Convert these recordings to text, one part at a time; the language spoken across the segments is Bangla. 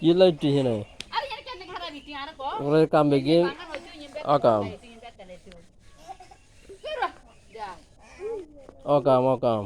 Ye lai ti hin này. Ore kam begin akam. Akam akam.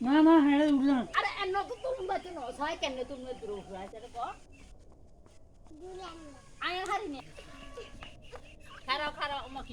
না না হ্যাঁ উঠল আরে এন্ন তো তুমি বাচ্চা নো সাই কেন তুমি দ্রো ফুরা সেটা কো আয় হারি নে খারাপ খারাপ ওমা কি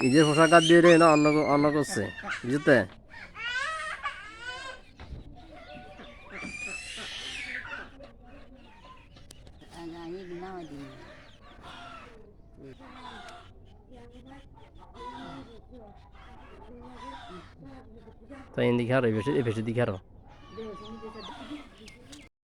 নিজের পোশাক দিয়ে রে না অন্য অন্য করছে বুঝতে আমি বিনা দিন তাই এদিকে আরো বেশি বেশি দিকে আরো দেখো